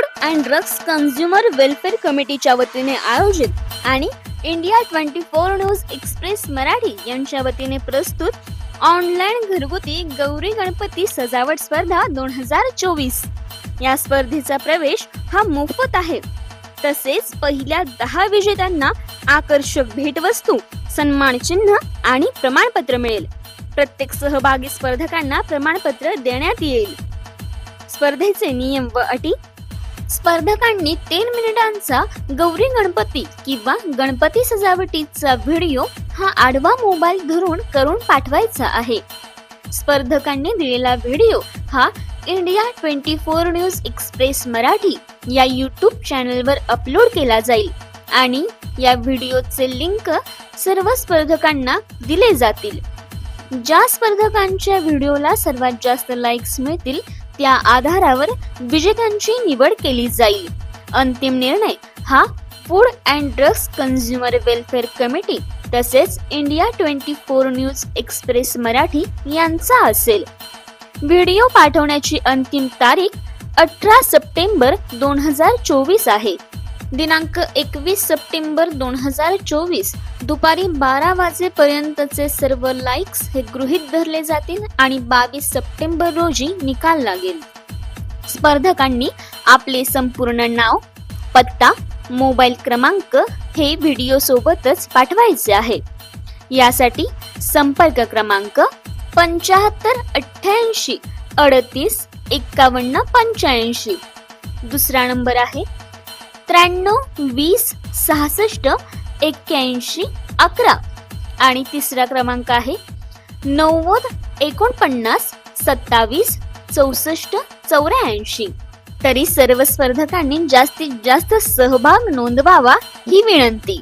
Food and drugs consumer welfare कमिटीच्या वतीने आयोजित आणि India twenty four news express Marathi यांच्या वतीने प्रस्तुत ऑनलाईन घरगुती गौरी गणपती सजावट स्पर्धा दोन हजार चोवीस. या स्पर्धेचा प्रवेश हा मोफत आहे. तसेच पहिल्या दहा विजेत्यांना आकर्षक भेटवस्तू सन्मान चिन्ह आणि प्रमाणपत्र मिळेल. प्रत्येक सहभागी स्पर्धकांना प्रमाणपत्र देण्यात येईल. स्पर्धेचे नियम व अटी स्पर्धकांनी तीन मिनिटांचा गौरी गणपती किंवा गणपती सजावटीचा व्हिडिओ हा आडवा मोबाईल धरून करून पाठवायचा आहे. स्पर्धकांनी दिलेला व्हिडिओ हा India twenty four news express Marathi या यूट्यूब चॅनलवर अपलोड केला जाईल आणि या व्हिडिओचे लिंक सर्व स्पर्धकांना दिले जातील. ज्या स्पर्धकांच्या व्हिडिओला सर्वात जास्त लाईक्स मिळतील त्या आधारावर विजेत्यांची निवड केली जाईल. अंतिम निर्णय हा food and drugs consumer welfare committee तसेच India twenty four news express Marathi यांचा असेल. व्हिडिओ पाठवण्याची अंतिम तारीख अठरा सप्टेंबर दोन हजार चोवीस आहे. दिनांक एकवीस सप्टेंबर दोन हजार चोवीस. दुपारी बारा वाजेपर्यंतचे सर्व लाईक्स हे गृहित धरले जातील आणि बावीस सप्टेंबर रोजी निकाल लागेल. स्पर्धकांनी आपले संपूर्ण नाव पत्ता मोबाईल क्रमांक हे व्हिडिओ सोबतच पाठवायचे आहे. यासाठी संपर्क क्रमांक पंच्याहत्तर अठ्ठ्याऐंशी अडतीस एक्कावन्न पंच्याऐंशी. दुसरा नंबर आहे त्र्याण्णव वीस सहासष्ट एक्क्याऐंशी अकरा. आणि तिसरा क्रमांक आहे नव्वद एकोणपन्नास सत्तावीस चौसष्ट चौऱ्याऐंशी. तरी सर्व स्पर्धकांनी जास्तीत जास्त सहभाग नोंदवावा ही विनंती.